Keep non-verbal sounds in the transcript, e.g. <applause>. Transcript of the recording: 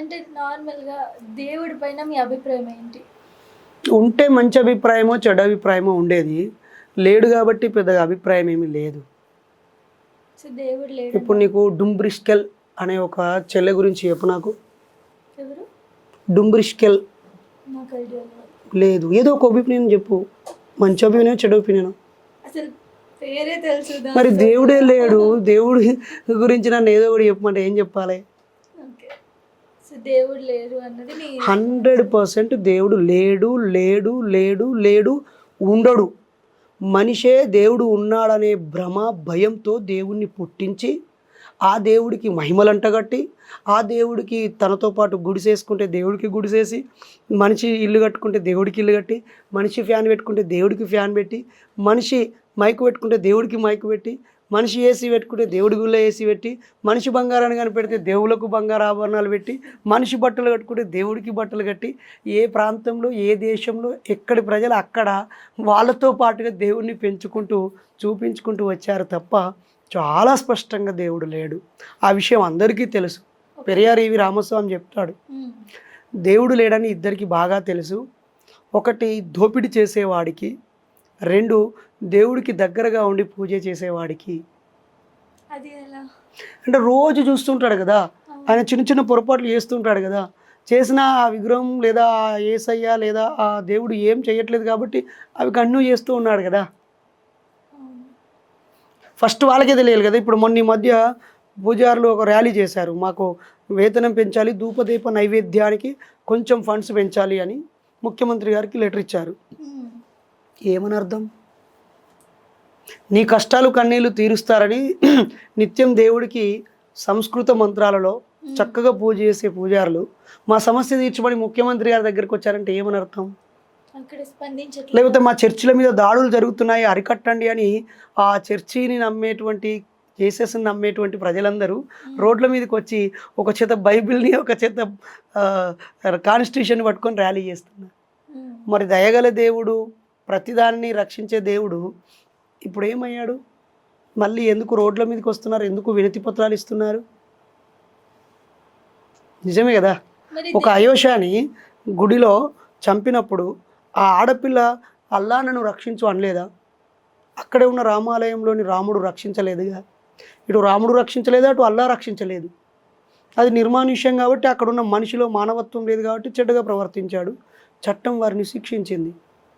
అంటే నార్మల్గా దేవుడి పైన మీ అభిప్రాయం ఏంటి? ఉంటే మంచి అభిప్రాయమో చెడు అభిప్రాయమో ఉండేది. లేడు కాబట్టి పెద్దగా అభిప్రాయం ఏమీ లేదు. దేవుడు లేడు ఇప్పుడు నీకు డుంబ్రిస్కెల్ అనే ఒక చెల్లె గురించి చెప్పు నాకు. ఎవరు? డుంబ్రిస్కెల్ నాకు ఐడియా లేదు. ఏదో ఒక ఒపీనియన్ చెప్పు. మంచి ఒపీనియన్ చెడు ఒపీనియన్? అసలు పేరే తెలుసు దా- మరి దేవుడే లేడు. దేవుడి గురించి నన్ను ఏదో ఒకటి చెప్పమంటే ఏం చెప్పాలి? దేవుడు లేడు అన్నది హండ్రెడ్ పర్సెంట్ దేవుడు లేడు లేడు లేడు లేడు ఉండడు. మనిషే దేవుడు ఉన్నాడనే భ్రమ భయంతో దేవుణ్ణి పుట్టించి ఆ దేవుడికి మహిమలు అంటగట్టి ఆ దేవుడికి తనతో పాటు గుడిసేసుకుంటే దేవుడికి గుడిసేసి మనిషి ఇల్లు కట్టుకుంటే దేవుడికి ఇల్లు కట్టి మనిషి ఫ్యాన్ పెట్టుకుంటే దేవుడికి ఫ్యాన్ పెట్టి మనిషి మైకు పెట్టుకుంటే దేవుడికి మైకు పెట్టి మనిషి ఏసీ పెట్టుకుంటే దేవుడి గుళ్ళ ఏసీ పెట్టి మనిషి బంగారాన్ని కనిపెడితే దేవులకు బంగారు ఆభరణాలు పెట్టి మనిషి బట్టలు కట్టుకుంటే దేవుడికి బట్టలు కట్టి ఏ ప్రాంతంలో ఏ దేశంలో ఎక్కడి ప్రజలు అక్కడ వాళ్ళతో పాటుగా దేవుడిని పెంచుకుంటూ చూపించుకుంటూ వచ్చారు తప్ప చాలా స్పష్టంగా దేవుడు లేడు. ఆ విషయం అందరికీ తెలుసు. పెరియార్ ఇవి రామస్వామి చెప్తాడు. దేవుడు లేడని ఇద్దరికి బాగా తెలుసు. ఒకటి దోపిడీ చేసేవాడికి రెండు దేవుడికి దగ్గరగా ఉండి పూజ చేసేవాడికి. అంటే రోజు చూస్తుంటాడు కదా ఆయన చిన్న చిన్న పొరపాట్లు చేస్తుంటాడు కదా చేసిన ఆ విగ్రహం లేదా ఆ ఏసయ్య లేదా ఆ దేవుడు ఏం చేయట్లేదు కాబట్టి అవి కంటిన్యూ చేస్తూ ఉన్నాడు కదా. ఫస్ట్ వాళ్ళకే తెలియాలి కదా ఇప్పుడు మొన్న ఈ మధ్య పూజారులు ఒక ర్యాలీ చేశారు మాకు వేతనం పెంచాలి ధూపదీప నైవేద్యానికి కొంచెం ఫండ్స్ పెంచాలి అని ముఖ్యమంత్రి గారికి లెటర్ ఇచ్చారు. ఏమని అర్థం నీ కష్టాలు కన్నీళ్ళు తీరుస్తారని <clears throat> నిత్యం దేవుడికి సంస్కృత మంత్రాలలో చక్కగా పూజ చేసే పూజారులు మా సమస్య తీర్చబడి ముఖ్యమంత్రి గారి దగ్గరికి వచ్చారంటే ఏమని అర్థం లేకపోతే మా చర్చిల మీద దాడులు జరుగుతున్నాయి అరికట్టండి అని ఆ చర్చిని నమ్మేటువంటి జేసస్ని నమ్మేటువంటి ప్రజలందరూ రోడ్ల మీదకి వచ్చి ఒక చేత బైబిల్ని ఒక చేత కాన్స్టిట్యూషన్ పట్టుకొని ర్యాలీ చేస్తున్నారు. మరి దయగల దేవుడు ప్రతిదానిని రక్షించే దేవుడు ఇప్పుడు ఏమయ్యాడు? మళ్ళీ ఎందుకు రోడ్ల మీదకి వస్తున్నారు? ఎందుకు వినతి పత్రాలు ఇస్తున్నారు? నిజమే కదా? ఒక అయోషాని గుడిలో చంపినప్పుడు ఆ ఆడపిల్ల అల్లా నన్ను రక్షించు అనలేదా? అక్కడే ఉన్న రామాలయంలోని రాముడు రక్షించలేదుగా? ఇటు రాముడు రక్షించలేదు? అటు అల్లా రక్షించలేదు. అది నిర్మానుష్యం కాబట్టి అక్కడ ఉన్న మనిషిలో మానవత్వం లేదు కాబట్టి చెడ్డగా ప్రవర్తించాడు. చట్టం వారిని శిక్షించింది.